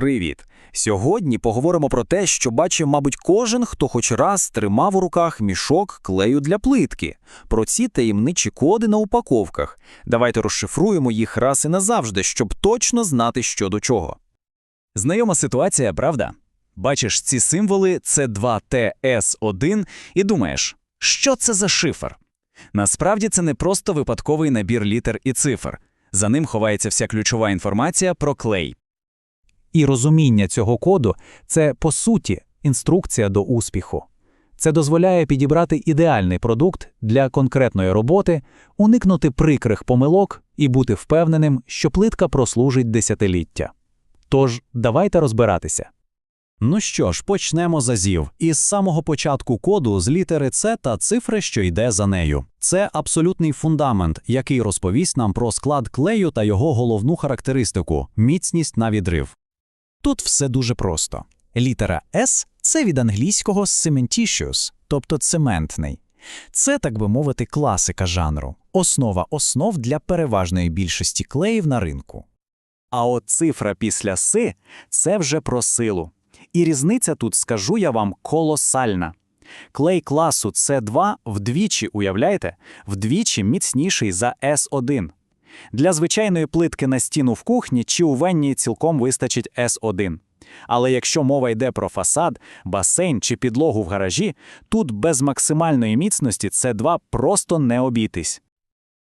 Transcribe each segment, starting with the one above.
Привіт! Сьогодні поговоримо про те, що бачив, мабуть, кожен, хто хоч раз тримав у руках мішок клею для плитки, про ці таємничі коди на упаковках. Давайте розшифруємо їх раз і назавжди, щоб точно знати, що до чого. Знайома ситуація, правда? Бачиш ці символи C2TS1 і думаєш, що це за шифр? Насправді це не просто випадковий набір літер і цифр. За ним ховається вся ключова інформація про клей. І розуміння цього коду це, по суті, інструкція до успіху. Це дозволяє підібрати ідеальний продукт для конкретної роботи, уникнути прикрих помилок і бути впевненим, що плитка прослужить десятиліття. Тож, давайте розбиратися. Ну що ж, почнемо з азів. Із самого початку коду з літери С та цифри, що йде за нею. Це абсолютний фундамент, який розповість нам про склад клею та його головну характеристику міцність на відрив. Тут все дуже просто. Літера S – це від англійського cementitious, тобто цементний. Це, так би мовити, класика жанру, основа основ для переважної більшості клеїв на ринку. А от цифра після «си» – це вже про силу. І різниця тут, скажу я вам, колосальна. Клей класу C2 вдвічі, уявляєте, вдвічі міцніший за S1. Для звичайної плитки на стіну в кухні чи у ванні цілком вистачить S1. Але якщо мова йде про фасад, басейн чи підлогу в гаражі, тут без максимальної міцності C2 просто не обійтись.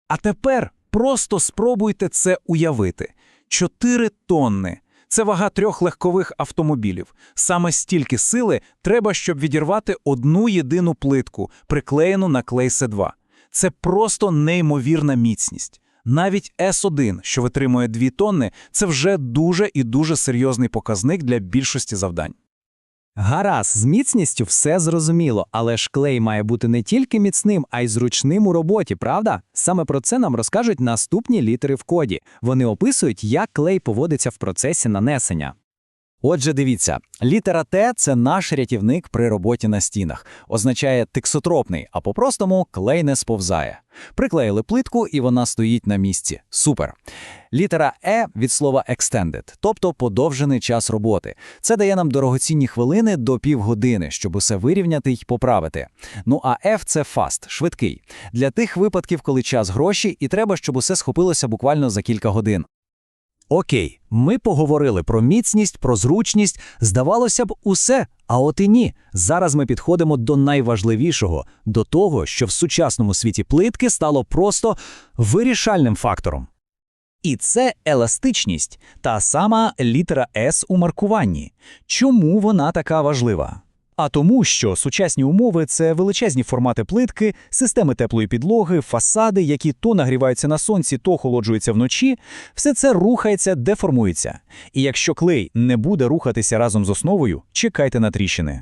А тепер просто спробуйте це уявити. 4 тонни. Це вага трьох легкових автомобілів. Саме стільки сили треба, щоб відірвати одну єдину плитку, приклеєну на клей С2. Це просто неймовірна міцність. Навіть С1, що витримує 2 тонни, це вже дуже і дуже серйозний показник для більшості завдань. Гаразд, з міцністю все зрозуміло, але ж клей має бути не тільки міцним, а й зручним у роботі, правда? Саме про це нам розкажуть наступні літери в коді. Вони описують, як клей поводиться в процесі нанесення. Отже, дивіться, літера Т це наш рятівник при роботі на стінах. Означає тексотропний, а по-простому клей не сповзає. Приклеїли плитку, і вона стоїть на місці. Супер. Літера Е від слова extended, тобто подовжений час роботи. Це дає нам дорогоцінні хвилини до півгодини, щоб усе вирівняти й поправити. Ну а F – це fast, швидкий. Для тих випадків, коли час гроші, і треба, щоб усе схопилося буквально за кілька годин. Окей, ми поговорили про міцність, про зручність. Здавалося б, усе. А от і ні. Зараз ми підходимо до найважливішого, до того, що в сучасному світі плитки стало просто вирішальним фактором. І це еластичність, та сама літера С у маркуванні. Чому вона така важлива? А тому, що сучасні умови це величезні формати плитки, системи теплої підлоги, фасади, які то нагріваються на сонці, то охолоджуються вночі, все це рухається, деформується. І якщо клей не буде рухатися разом з основою, чекайте на тріщини.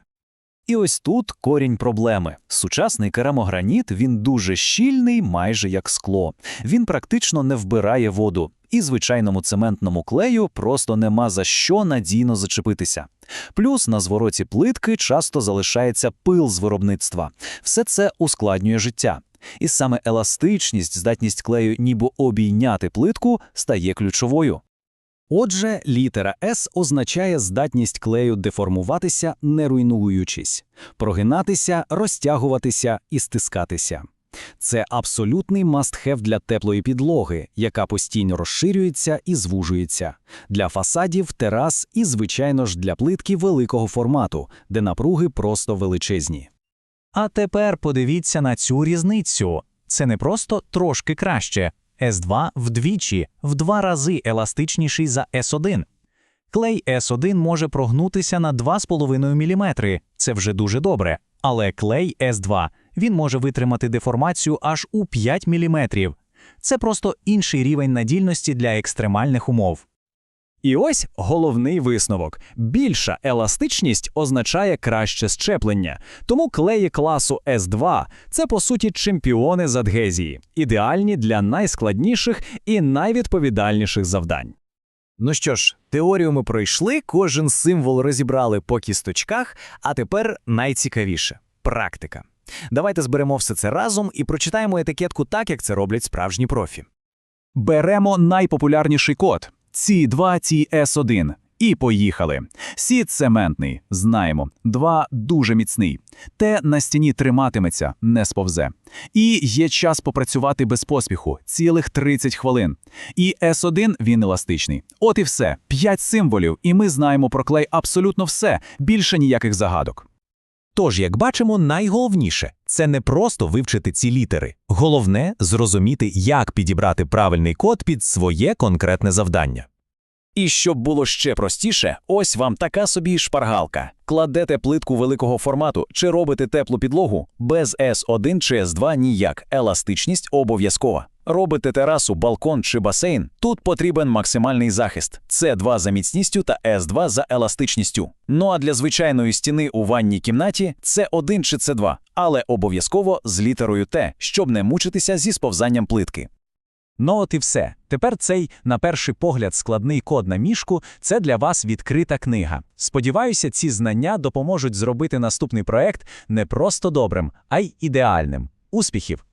І ось тут корінь проблеми. Сучасний керамограніт він дуже щільний, майже як скло. Він практично не вбирає воду. І звичайному цементному клею просто нема за що надійно зачепитися. Плюс на звороті плитки часто залишається пил з виробництва. Все це ускладнює життя. І саме еластичність, здатність клею ніби обійняти плитку, стає ключовою. Отже, літера С означає здатність клею деформуватися, не руйнуючись, прогинатися, розтягуватися і стискатися. Це абсолютний must-have для теплої підлоги, яка постійно розширюється і звужується, для фасадів, терас і, звичайно ж, для плитки великого формату, де напруги просто величезні. А тепер подивіться на цю різницю. Це не просто трошки краще. S2 вдвічі, в два рази еластичніший за S1. Клей S1 може прогнутися на 2,5 мм. Це вже дуже добре. Але клей S2 він може витримати деформацію аж у 5 мм. Це просто інший рівень надільності для екстремальних умов. І ось головний висновок: більша еластичність означає краще щеплення. Тому клеї класу S2 це по суті чемпіони з адгезії, ідеальні для найскладніших і найвідповідальніших завдань. Ну що ж, теорію ми пройшли, кожен символ розібрали по кісточках, а тепер найцікавіше практика. Давайте зберемо все це разом і прочитаємо етикетку так, як це роблять справжні профі. Беремо найпопулярніший код C2TS1 І поїхали. Сі цементний, знаємо. Два дуже міцний. Те на стіні триматиметься, не сповзе. І є час попрацювати без поспіху, цілих 30 хвилин. І С1 він еластичний. От і все. П'ять символів, і ми знаємо про клей абсолютно все, більше ніяких загадок. Тож, як бачимо, найголовніше це не просто вивчити ці літери. Головне зрозуміти, як підібрати правильний код під своє конкретне завдання. І щоб було ще простіше, ось вам така собі шпаргалка. Кладете плитку великого формату чи робите теплу підлогу без S1 чи S2 ніяк. Еластичність обов'язкова. Робите терасу, балкон чи басейн. Тут потрібен максимальний захист. С2 за міцністю та С2 за еластичністю. Ну а для звичайної стіни у ванній кімнаті С1 чи С2, але обов'язково з літерою Т, щоб не мучитися зі сповзанням плитки. Ну от і все. Тепер цей, на перший погляд, складний код на мішку це для вас відкрита книга. Сподіваюся, ці знання допоможуть зробити наступний проект не просто добрим, а й ідеальним. Успіхів!